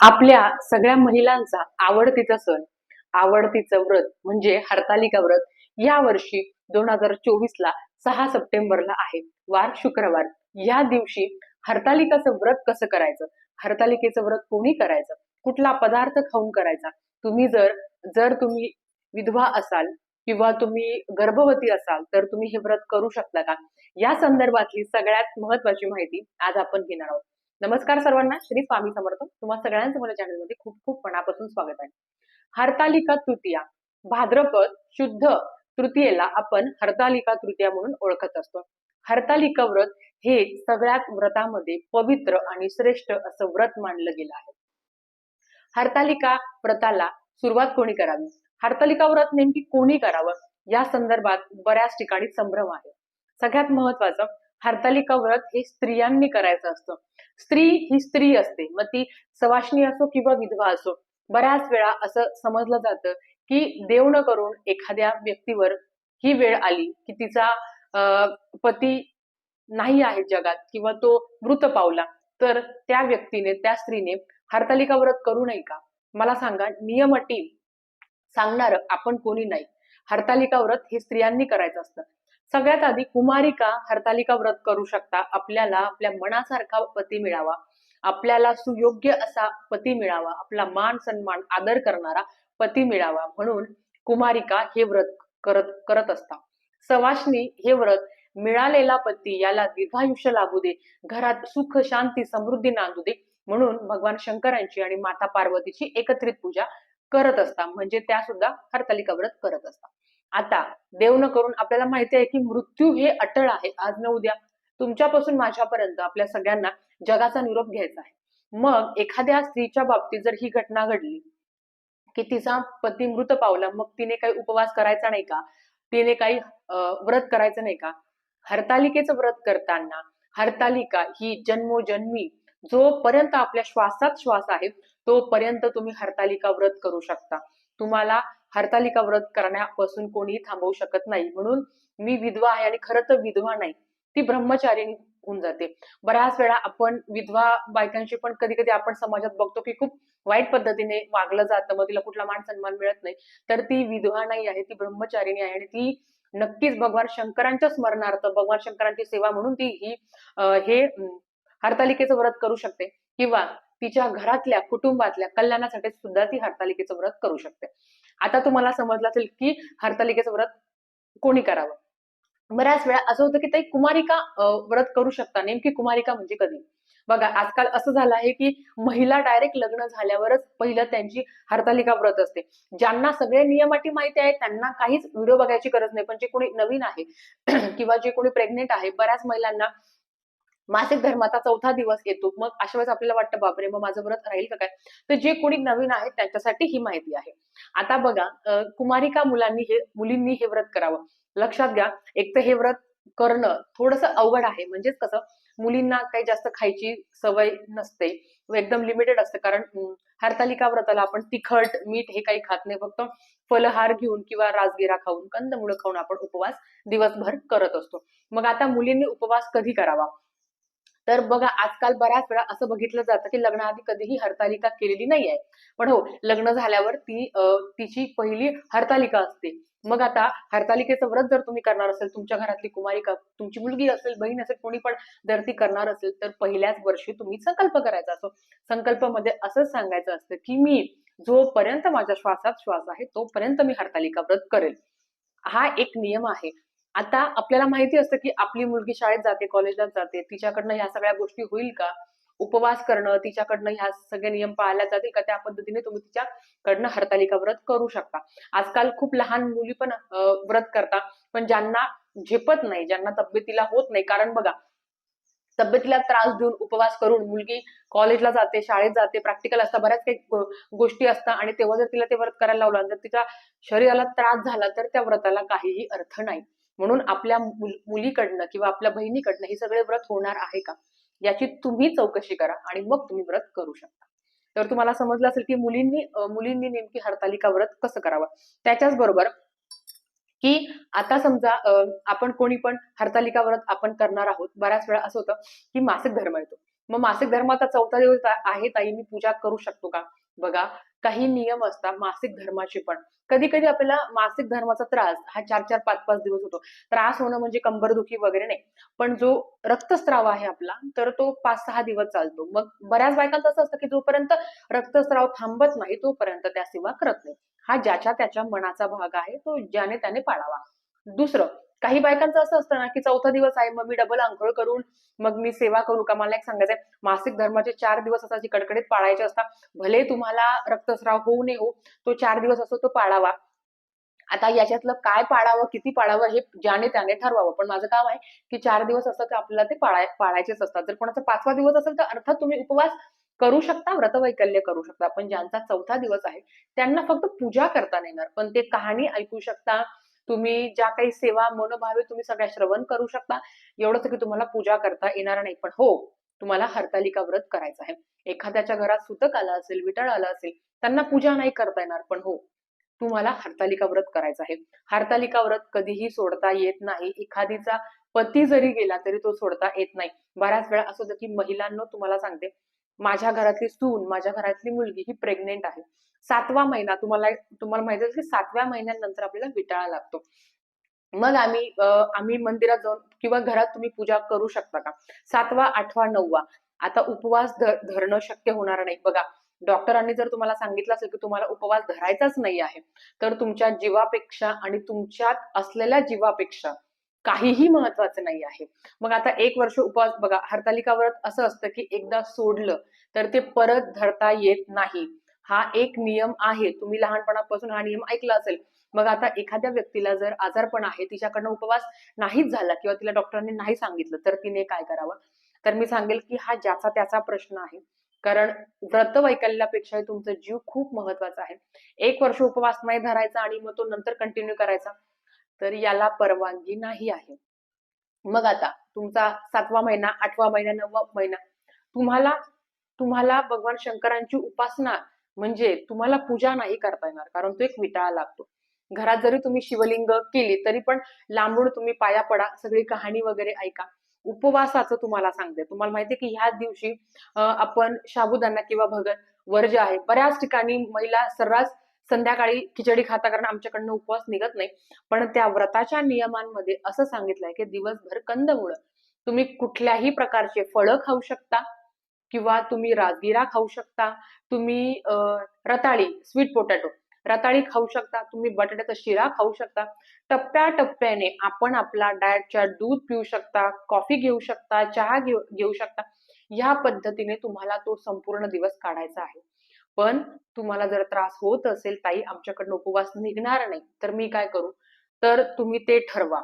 आपल्या सगळ्या महिलांचा आवडतीचा सण आवडतीचं व्रत म्हणजे हरतालिका व्रत या वर्षी दोन हजार चोवीस ला सहा सप्टेंबरला आहे. वार शुक्रवार. या दिवशी हरतालिकाचं व्रत कसं करायचं? हरतालिकेचं व्रत कोणी करायचं? कुठला पदार्थ खाऊन करायचा? तुम्ही जर जर तुम्ही विधवा असाल किंवा तुम्ही गर्भवती असाल तर तुम्ही हे व्रत करू शकता का? या संदर्भातली सगळ्यात महत्वाची माहिती आज आपण घेणार आहोत. नमस्कार सर्वांना श्री स्वामी समर्थ. तुम्हा सगळ्यांचं मला चॅनलमध्ये खूप खूप मनापासून स्वागत आहे. हरतालिका तृतीया. भाद्रपद शुद्ध तृतीयेला आपण हरतालिका तृतीया म्हणून ओळखत असतो. हरतालिका व्रत हे सगळ्यात व्रतामध्ये पवित्र आणि श्रेष्ठ असं व्रत मानलं गेलं आहे. हरतालिका व्रताला सुरुवात कोणी करावी? हरतालिका व्रत नेमकी कोणी करावं? या संदर्भात बऱ्याच ठिकाणी संभ्रम आहे. सगळ्यात महत्वाचं हरतालिका व्रत हे स्त्रियांनी करायचं असतं. स्त्री ही स्त्री असते. मग ती सवाशणी असो किंवा विधवा असो बऱ्याच वेळा असं समजलं जातं की देव न करून एखाद्या व्यक्तीवर ही वेळ आली की तिचा अं, पती नाही आहे जगात किंवा तो मृत पावला तर त्या व्यक्तीने त्या स्त्रीने हरतालिका व्रत करू नये का? मला सांगा नियम अटी सांगणार आपण कोणी नाही. हरतालिका व्रत हे स्त्रियांनी करायचं असतं. सगळ्यात आधी कुमारिका हरतालिका व्रत करू शकता. आपल्याला आपल्या मनासारखा पती मिळावा. आपल्याला सुयोग्य असा पती मिळावा. आपला मान सन्मान आदर करणारा पती मिळावा. म्हणून कुमारिका हे व्रत करत करत असतात सवाशनी हे व्रत मिळालेला पती याला दीर्घायुष्य लाभू दे. घरात सुख शांती समृद्धी नांदू दे. म्हणून भगवान शंकरांची आणि माता पार्वतीची एकत्रित पूजा करत असतात म्हणजे त्या सुद्धा हरतालिका व्रत करत असतात आता देव न करून आपल्याला माहिती आहे की मृत्यू हे अटळ आहे. आज न उद्या तुमच्यापासून माझ्यापर्यंत आपल्या सगळ्यांना जगाचा निरोप घ्यायचा आहे. मग एखाद्या स्त्रीच्या बाबतीत जर ही घटना घडली की तिचा पती मृत पावला मग तिने काही उपवास करायचा नाही का? तिने काही अं, व्रत करायचं नाही का? हरतालिकेचं व्रत करताना हरतालिका ही जन्मोजन्मी जोपर्यंत आपल्या श्वासात श्वास आहे तोपर्यंत तुम्ही हरतालिका व्रत करू शकता. तुम्हाला हरतालिका व्रत करण्यापासून कोणीही थांबवू शकत नाही. म्हणून मी विधवा आहे आणि खरं तर विधवा नाही. ती ब्रह्मचारिणी होऊन जाते. बऱ्याच वेळा आपण विधवा बायकांशी पण कधी कधी आपण समाजात बघतो की खूप वाईट पद्धतीने वागलं जातं. मग तिला कुठला मान सन्मान मिळत नाही. तर ती विधवा नाही आहे ती ब्रह्मचारिणी आहे आणि ती नक्कीच भगवान शंकरांच्या स्मरणार्थ भगवान शंकरांची सेवा म्हणून ती ही हे हरतालिकेचं व्रत करू शकते. किंवा तिच्या घरातल्या कुटुंबातल्या कल्याणासाठी सुद्धा ती हरतालिकेचं व्रत करू शकते. आता तुम्हाला समजलं असेल की हरतालिकेचं व्रत कोणी करावं? बऱ्याच वेळा असं होतं की ताई कुमारिका व्रत करू शकता नेमकी कुमारिका म्हणजे कधी? बघा आजकाल असं झालं आहे की महिला डायरेक्ट लग्न झाल्यावरच पहिलं त्यांची हरतालिका व्रत असते. ज्यांना सगळे नियमाटी माहिती आहे त्यांना काहीच व्हिडिओ बघायची गरज नाही. पण जे कोणी नवीन आहे किंवा जे कोणी प्रेग्नेंट आहे बऱ्याच महिलांना मासिक धर्माचा चौथा दिवस येतो. मग अशा वेळेस आपल्याला वाटतं बापरे मग माझं व्रत राहील का काय? तर जे कोणी नवीन आहेत त्यांच्यासाठी ही माहिती आहे. आता बघा कुमारिका मुलांनी हे मुलींनी हे व्रत करावं. लक्षात घ्या एक तर हे व्रत करणं थोडस अवघड आहे. म्हणजेच कसं मुलींना काही जास्त खायची सवय नसते. व एकदम लिमिटेड असते. कारण हरतालिका व्रताला आपण तिखट मीठ हे काही खात नाही. फक्त फलहार घेऊन किंवा राजगिरा खाऊन कंदमुळं खाऊन आपण उपवास दिवसभर करत असतो. मग आता मुलींनी उपवास कधी करावा? तर बघा आजकाल बऱ्याच वेळा असं बघितलं जातं की लग्नाआधी कधीही हरतालिका केलेली नाहीये. पण हो लग्न झाल्यावर ती तिची पहिली हरतालिका असते. मग आता हरतालिकेचं व्रत जर तुम्ही करणार असेल तुमच्या घरातली कुमारिका तुमची मुलगी असेल बहीण असेल कोणी पण जर ती करणार असेल तर पहिल्याच वर्षी तुम्ही संकल्प करायचा असो. संकल्पामध्ये असंच सांगायचं असतं की मी जोपर्यंत माझ्या श्वासात श्वास आहे तोपर्यंत मी हरतालिका व्रत करेल. हा एक नियम आहे. आता आपल्याला माहिती असतं की आपली मुलगी शाळेत जाते कॉलेजला जाते. तिच्याकडनं ह्या सगळ्या गोष्टी होईल का? उपवास करणं तिच्याकडनं ह्या सगळे नियम पाळल्या जातील का? त्या पद्धतीने तुम्ही तिच्याकडनं हरतालिका व्रत करू शकता. आजकाल खूप लहान मुली पण व्रत करता पण ज्यांना झेपत नाही ज्यांना तब्येतीला होत नाही कारण बघा तब्येतीला त्रास देऊन उपवास करून मुलगी कॉलेजला जाते शाळेत जाते प्रॅक्टिकल असतात बऱ्याच काही गोष्टी असतात आणि तेव्हा जर तिला ते व्रत करायला लावलं जर तिच्या शरीराला त्रास झाला तर त्या व्रताला काहीही अर्थ नाही. म्हणून आपल्या मुलीकडनं किंवा आपल्या बहिणीकडनं हे सगळे व्रत होणार आहे का? याची तुम्ही चौकशी करा आणि मग तुम्ही व्रत करू शकता. तर तुम्हाला समजलं असेल की मुलींनी मुलींनी नेमकी हरतालिका व्रत कसं करावं? त्याच्याच बरोबर की आता समजा अं, आपण कोणी पण हरतालिका व्रत आपण करणार आहोत. बऱ्याच वेळा असं होतं की मासिक धर्म येतो. मग मासिक धर्माचा चौथा दिवस आहे ताई मी पूजा करू शकतो का? बघा काही नियम असतात मासिक धर्माचे पण. कधी कधी आपल्याला मासिक धर्माचा त्रास हा चार चार पाच पाच दिवस होतो. त्रास होणं म्हणजे कंबरदुखी वगैरे नाही. पण जो रक्तस्राव आहे आपला तर तो पाच सहा दिवस चालतो. मग बऱ्याच बायकांचं असं असतं की जोपर्यंत रक्तस्राव थांबत नाही तोपर्यंत त्या सेवा करत नाही. हा ज्याच्या त्याच्या मनाचा भाग आहे तो ज्याने त्याने पाळावा. दुसरं काही बायकांचं असं असतं ना की चौथा दिवस आहे मग मी डबल आंघोळ करून मग मी सेवा करू. का मला एक सांगायचंय मासिक धर्माचे चार दिवस असायचे कडकडीत पाळायचे असतात भले तुम्हाला रक्तस्राव होऊ नये हो तो चार दिवस असतो तो पाळावा. आता याच्यातलं काय पाळावं किती पाळावं हे ज्याने त्याने ठरवावं. पण माझं काम आहे की चार दिवस असतात ते आपल्याला ते पाळाय पाळायचेच असतात. जर कोणाचा पाचवा दिवस असेल तर अर्थात तुम्ही उपवास करू शकता व्रतवैकल्य करू शकता. पण ज्यांचा चौथा दिवस आहे त्यांना फक्त पूजा करता नाही येणार. पण ते कहाणी ऐकू शकता तुम्ही ज्या काही सेवा मनोभावे तुम्ही सगळ्या श्रवण करू शकता. एवढंच की तुम्हाला पूजा करता येणार नाही. पण हो तुम्हाला हरतालिका व्रत करायचं आहे. एखाद्याच्या घरात सुतक आलं असेल विटाळ आलं असेल त्यांना पूजा नाही करता येणार. पण हो तुम्हाला हरतालिका व्रत करायचं आहे. हरतालिका व्रत कधीही सोडता येत नाही. एखादीचा पती जरी गेला तरी तो सोडता येत नाही. बऱ्याच वेळा असं होतं की महिलांना तुम्हाला सांगते माझ्या घरातली सून माझ्या घरातली मुलगी ही प्रेग्नेंट आहे. सातवा महिना तुम्हाला तुम्हाला माहिती असेल की सातव्या महिन्यानंतर आपल्याला विटाळा लागतो. मग आम्ही आम्ही मंदिरात जाऊन किंवा घरात तुम्ही पूजा करू शकता का? सातवा आठवा नववा. आता उपवास धरणं शक्य होणार नाही. बघा डॉक्टरांनी जर तुम्हाला सांगितलं असेल की तुम्हाला उपवास धरायचाच नाही आहे तर तुमच्या जीवापेक्षा आणि तुमच्यात असलेल्या जीवापेक्षा काहीही महत्वाचं नाही आहे. मग आता एक वर्ष उपवास बघा हरतालिका व्रत असं असतं की एकदा सोडलं तर ते परत धरता येत नाही. हा एक नियम आहे. तुम्ही लहानपणापासून हा नियम ऐकला असेल. मग आता एखाद्या व्यक्तीला जर आजारपण आहे तिच्याकडनं उपवास नाहीच झाला किंवा तिला डॉक्टरांनी नाही सांगितलं तर तिने काय करावं? तर मी सांगेल की हा ज्याचा त्याचा प्रश्न आहे. कारण व्रत वैकल्यापेक्षा तुमचा जीव खूप महत्त्वाचा आहे. एक वर्ष उपवास नाही धरायचा आणि मग तो नंतर कंटिन्यू करायचा. तर याला परवानगी नाही आहे. मग आता तुमचा सातवा महिना आठवा महिना नववा महिना तुम्हाला तुम्हाला भगवान शंकरांची उपासना म्हणजे तुम्हाला पूजा नाही करता येणार कारण तो एक विटाळा लागतो. घरात जरी तुम्ही शिवलिंग केली तरी पण लांबून तुम्ही पाया पडा सगळी कहाणी वगैरे ऐका. उपवासाचं तुम्हाला सांगते. तुम्हाला माहितीये की ह्या दिवशी आपण शाबुदाना किंवा भगत वर्ज आहे बऱ्याच ठिकाणी महिला सर्रास संध्याकाळी खिचडी खाता कारण आमच्याकडनं उपवास निघत नाही. पण त्या व्रताच्या नियमांमध्ये असं सांगितलंय की दिवसभर कंदमुळं. तुम्ही कुठल्याही प्रकारचे फळं खाऊ शकता किंवा तुम्ही राजगिरा खाऊ शकता तुम्ही रताळी स्वीट पोटॅटो रताळी खाऊ शकता तुम्ही बटाट्याचा शिरा खाऊ शकता. टप्प्याटप्प्याने आपण आपला डाएटच्या दूध पिऊ शकता कॉफी घेऊ शकता चहा घेऊ घेऊ शकता. या पद्धतीने तुम्हाला तो संपूर्ण दिवस काढायचा आहे. पण तुम्हाला जर त्रास होत असेल ताई आमच्याकडनं उपवास निघणार नाही तर मी काय करू? तर तुम्ही ते ठरवा.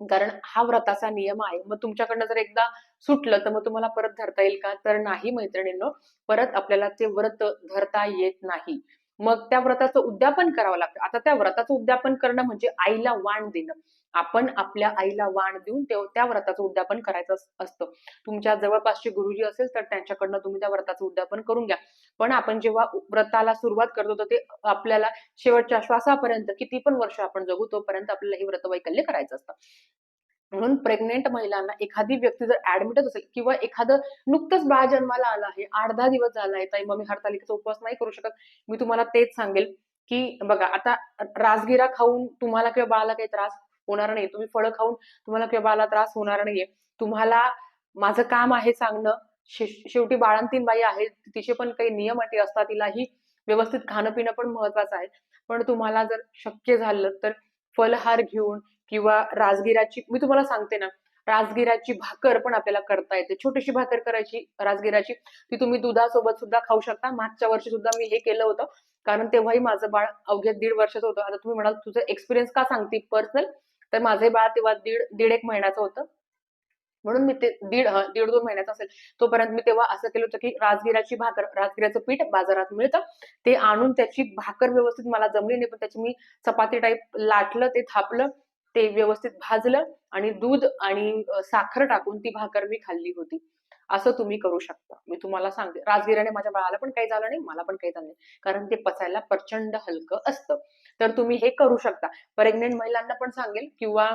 कारण हा व्रताचा नियम आहे. मग तुमच्याकडनं जर एकदा सुटलं तर मग तुम्हाला परत धरता येईल का? तर नाही मैत्रिणींनो. परत आपल्याला ते व्रत धरता येत नाही. मग त्या व्रताचं उद्यापन करावं लागतं. आता त्या व्रताचं उद्यापन करणं म्हणजे आईला वाण देणं. आपण आपल्या आईला वाण देऊन ते- त्या व्रताचं उद्यापन करायचं असतं. तुमच्या जवळपासचे गुरुजी असेल तर त्यांच्याकडनं तुम्ही त्या व्रताचं उद्यापन करून घ्या. पण आपण जेव्हा व्रताला सुरुवात करतो तर ते आपल्याला शेवटच्या श्वासापर्यंत किती पण वर्ष आपण जगू तोपर्यंत आपल्याला हे व्रत वैकल्य करायचं असतं. म्हणून प्रेग्नेंट महिलांना एखादी व्यक्ती जर ऍडमिटच असेल किंवा एखादं नुकतंच बाळ जन्माला आलं आहे आठ दहा दिवस झाला आहे ताई मग मी हरतालिकेचा उपवास नाही करू शकत मी तुम्हाला तेच सांगेल की बघा आता राजगिरा खाऊन तुम्हाला किंवा बाळाला काही त्रास होणार नाही तुम्ही फळं खाऊन तुम्हाला किंवा त्रास होणार नाहीये. तुम्हाला माझं काम आहे सांगणं. शे- शेवटी बाळंतीन बाई आहे तिचे पण काही नियम अटी असतात. तिलाही व्यवस्थित खाणं पिणं पण महत्वाचं आहे. पण तुम्हाला जर शक्य झालं तर फलहार घेऊन किंवा राजगिराची मी तुम्हाला सांगते ना राजगिराची भाकर पण आपल्याला करता येते. छोटीशी भाकर करायची राजगिराची ती तुम्ही दुधासोबत सुद्धा खाऊ शकता. मागच्या वर्षी सुद्धा मी हे केलं होतं. कारण तेव्हाही माझं बाळ अवघ्या दीड वर्षाचं होतं. आता तुम्ही म्हणाल तुझं एक्सपिरियन्स का सांगते? पर्सनल तर माझे बाळ तेव्हा दीड दीड एक महिन्याचं होतं. म्हणून मी ते दीड दीड दोन महिन्याचं असेल. तोपर्यंत मी तेव्हा असं केलं होतं की राजगिराची भाकर राजगिराचं पीठ बाजारात मिळतं. ते आणून त्याची भाकर व्यवस्थित मला जमली नाही पण त्याची मी चपाती टाईप लाटलं ते थापलं ते व्यवस्थित भाजलं आणि दूध आणि साखर टाकून ती भाकर मी खाल्ली होती. असं तुम्ही करू शकता. मी तुम्हाला सांगते. राजगिराने माझ्या बाळाला पण काही झालं नाही मला पण काही झालं नाही. कारण ते पचायला प्रचंड हलकं असतं. तर तुम्ही हे करू शकता. प्रेग्नेंट महिलांना पण सांगेल किंवा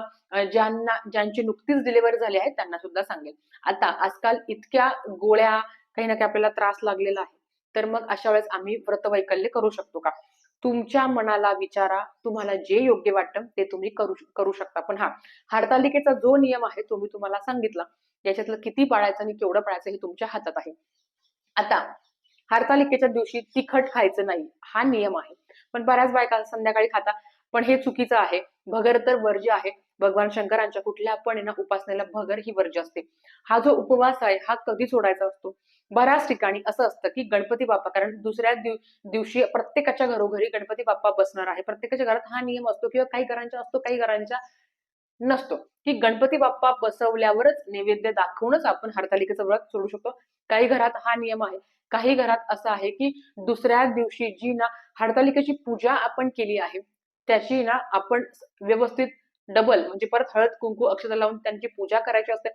ज्यांना ज्यांची नुकतीच डिलिव्हरी झाली आहे त्यांना सुद्धा सांगेल. आता आजकाल इतक्या गोळ्या काही ना काही आपल्याला त्रास लागलेला आहे. तर मग अशा वेळेस आम्ही व्रतवैकल्य करू शकतो का? तुमच्या मनाला विचारा तुम्हाला जे योग्य वाटतं ते तुम्ही करू करू शकता. पण हा हरतालिकेचा जो नियम आहे तो मी तुम्हाला सांगितला. याच्यातलं किती पाळायचं आणि केवढं पाळायचं हे तुमच्या हातात आहे. आता हरतालिकेच्या दिवशी तिखट खायचं नाही हा नियम आहे. पण बऱ्याच बायका संध्याकाळी खाता. पण हे चुकीचं आहे. भगर तर वर्ज्य आहे. भगवान शंकरांच्या कुठल्या पण ना उपासनेला भगर ही वर्ज्य असते. हा जो उपवास आहे हा कधी सोडायचा असतो? बऱ्याच ठिकाणी असं असतं की गणपती बाप्पा कारण दुसऱ्या दिवशी प्रत्येकाच्या घरोघरी गणपती बाप्पा बसणार आहे. प्रत्येकाच्या घरात हा नियम असतो किंवा काही घरांच्या असतो काही घरांच्या नसतो. की गणपती बाप्पा बसवल्यावरच नैवेद्य दाखवूनच आपण हरतालिकेचं व्रत सोडू शकतो. काही घरात हा नियम आहे. काही घरात असं आहे की दुसऱ्या दिवशी जी ना हरतालिकेची पूजा आपण केली आहे त्याची ना आपण व्यवस्थित डबल म्हणजे परत हळद कुंकू अक्षता लावून त्यांची पूजा करायची असते.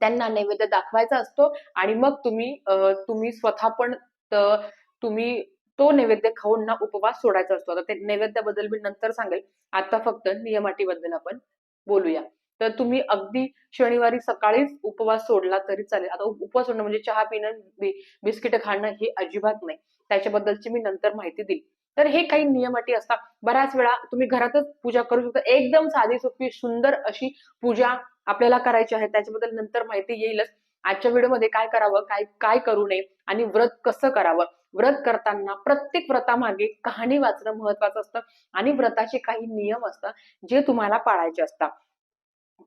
त्यांना नैवेद्य दाखवायचा असतो आणि मग तुम्ही अं, तुम्ही स्वतः पण तुम्ही तो नैवेद्य खाऊन ना उपवास सोडायचा असतो. आता ते नैवेद्याबद्दल मी नंतर सांगेल. आता फक्त नियमाटीबद्दल आपण बोलूया. तर तुम्ही अगदी शनिवारी सकाळीच उपवास सोडला तरी चालेल. आता उपवास सोडणं म्हणजे चहा पिणं बिस्किट खाणं हे अजिबात नाही. त्याच्याबद्दलची मी नंतर माहिती दिली तर हे काही नियम अटी असतात बऱ्याच वेळा तुम्ही घरातच पूजा करू शकता. एकदम साधी सोपी सुंदर अशी पूजा आपल्याला करायची आहे. त्याच्याबद्दल नंतर माहिती येईलच. आजच्या व्हिडिओमध्ये काय करावं काय काय करू नये आणि व्रत कसं करावं? व्रत करताना प्रत्येक व्रतामागे कहाणी वाचणं महत्वाचं असतं आणि व्रताचे काही नियम असतात जे तुम्हाला पाळायचे असतात.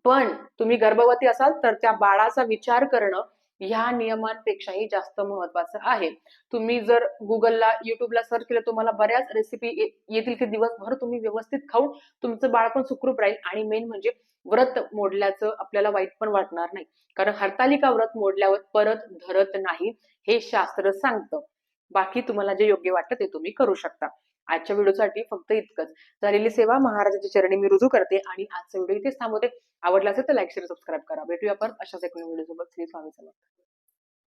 पण तुम्ही गर्भवती असाल तर त्या बाळाचा विचार करणं ह्या नियमांपेक्षाही जास्त महत्वाचं आहे. तुम्ही जर गुगलला युट्यूबला सर्च केलं तुम्हाला बऱ्याच रेसिपी येतील की दिवसभर तुम्ही व्यवस्थित खाऊन तुमचं बाळ पण सुखरूप राहील आणि मेन म्हणजे व्रत मोडल्याचं आपल्याला वाईट पण वाटणार नाही. कारण हरतालिका व्रत मोडल्यावर परत धरत नाही हे शास्त्र सांगतं. बाकी तुम्हाला जे योग्य वाटतं ते तुम्ही करू शकता. आजच्या व्हिडिओसाठी फक्त इतकंच. झालेली सेवा महाराजांची चरणी मी रुजू करते आणि आजचा व्हिडिओ इथेच थांबवते. आवडला असेल तर लाईक शेअर सबस्क्राईब करा. भेटूया आपण अशाच एक व्हिडिओ सोबत श्री स्वामी समर्थ.